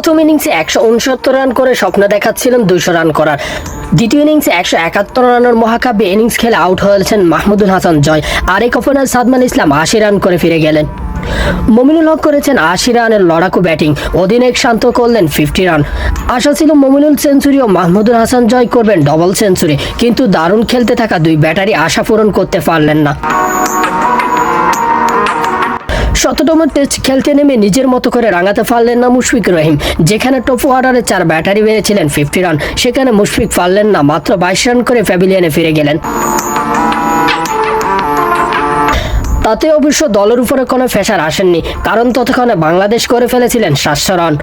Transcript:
প্রথম ইনিংসে একশো উনসত্তর রান করে স্বপ্ন দেখাচ্ছিলেন দুইশো রান করার। দ্বিতীয় ইনিংসে একশো একাত্তর রানের মহাকাব্যে ইনিংস খেলে আউট হয়েছেন মাহমুদুল হাসান জয়। আরেক ওপেনার সাদমান ইসলাম আশি রান করে ফিরে গেলেন। মমিনুল হক করেছেন আশি রানের লড়াকু ব্যাটিং অধিনায়ক শান্ত করলেন ফিফটি রান আশা ছিল মমিনুল সেঞ্চুরি ও মাহমুদুল হাসান জয় করবেন ডবল সেঞ্চুরি কিন্তু দারুণ খেলতে থাকা দুই ব্যাটারি আশা পূরণ করতে পারলেন না। শততম টেস্ট খেলতে নেমে নিজের মতো করে রাঙাতে পারলেন না মুশফিক রহিম। যেখানে টপ অর্ডারে চার ব্যাটারি বেড়েছিলেন ফিফটি রান সেখানে মুশফিক পারলেন না, মাত্র বাইশ রান করে প্যাভিলিয়নে ফিরে গেলেন। তাতে অবশ্য দলের উপরে কোনো ফেসার আসেননি, কারণ ততক্ষণে বাংলাদেশ করে ফেলেছিলেন সাতশো রান